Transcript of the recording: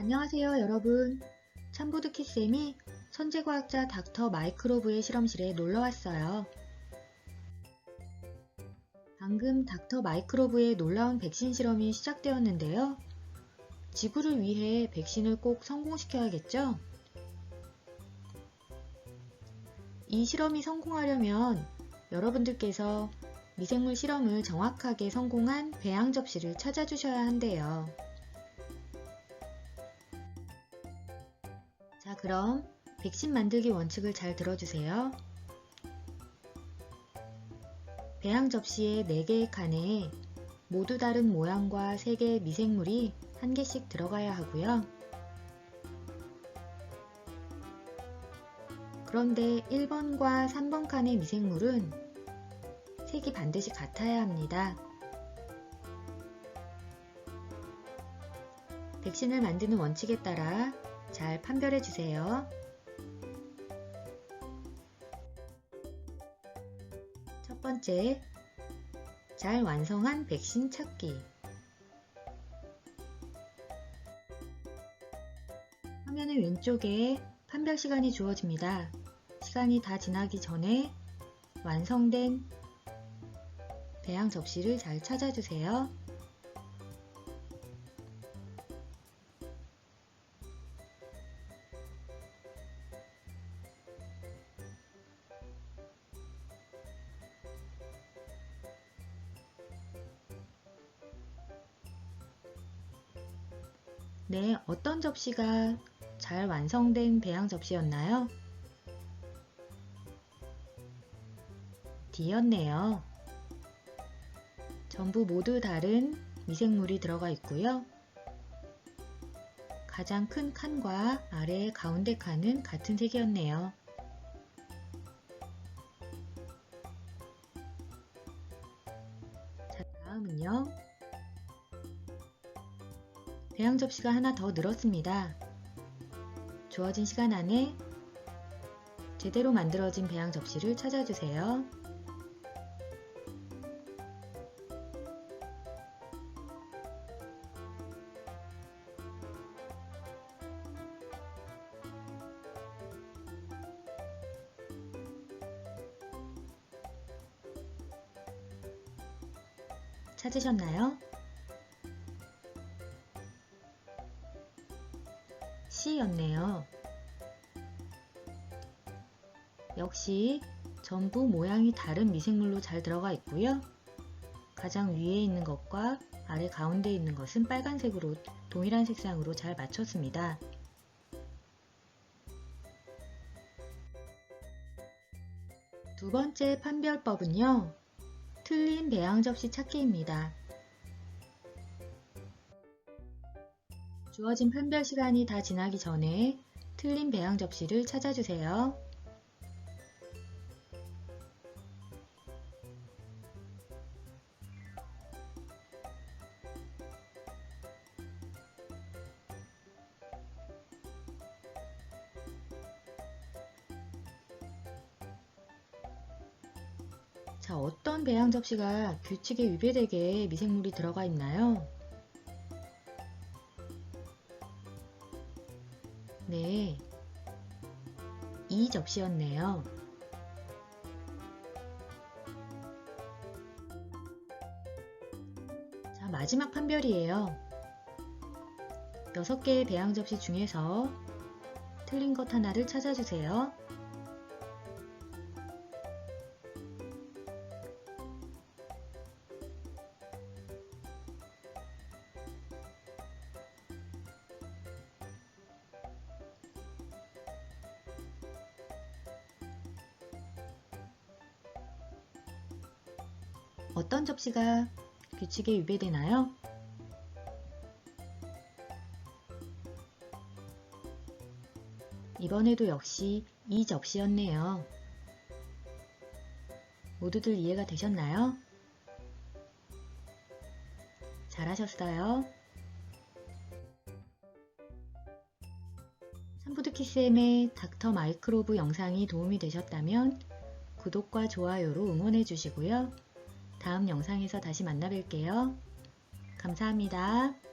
안녕하세요 여러분 참보드키쌤이 천재과학자 닥터 마이크로브의 실험실에 놀러 왔어요. 방금 닥터 마이크로브의 놀라운 백신 실험이 시작되었는데요. 지구를 위해 백신을 꼭 성공시켜야겠죠? 이 실험이 성공하려면 여러분들께서 미생물 실험을 정확하게 성공한 배양 접시를 찾아주셔야 한대요. 자, 그럼 백신 만들기 원칙을 잘 들어주세요. 배양 접시에 4개의 칸에 모두 다른 모양과 3개의 미생물이 한 개씩 들어가야 하고요. 그런데 1번과 3번 칸의 미생물은 색이 반드시 같아야 합니다. 백신을 만드는 원칙에 따라 잘 판별해 주세요. 첫 번째, 잘 완성한 백신 찾기. 화면의 왼쪽에 판별 시간이 주어집니다. 시간이 다 지나기 전에 완성된 배양 접시를 잘 찾아주세요. 네, 어떤 접시가 잘 완성된 배양 접시였나요? D였네요. 전부 모두 다른 미생물이 들어가 있고요. 가장 큰 칸과 아래의 가운데 칸은 같은 색이었네요. 자, 다음은요. 배양 접시가 하나 더 늘었습니다. 주어진 시간 안에 제대로 만들어진 배양 접시를 찾아주세요. 찾으셨나요? C였네요. 역시 전부 모양이 다른 미생물로 잘 들어가 있고요. 가장 위에 있는 것과 아래 가운데 있는 것은 빨간색으로 동일한 색상으로 잘 맞췄습니다. 두 번째 판별법은요. 틀린 배양 접시 찾기입니다. 주어진 판별 시간이 다 지나기 전에 틀린 배양 접시를 찾아주세요. 자, 어떤 배양 접시가 규칙에 위배되게 미생물이 들어가 있나요? 네, 이 접시였네요. 자, 마지막 판별이에요. 6개의 배양 접시 중에서 틀린 것 하나를 찾아주세요. 어떤 접시가 규칙에 위배되나요? 이번에도 역시 이 접시였네요. 모두들 이해가 되셨나요? 잘하셨어요. 삼푸드키스엠의 닥터 마이크로브 영상이 도움이 되셨다면 구독과 좋아요로 응원해 주시고요. 다음 영상에서 다시 만나 뵐게요. 감사합니다.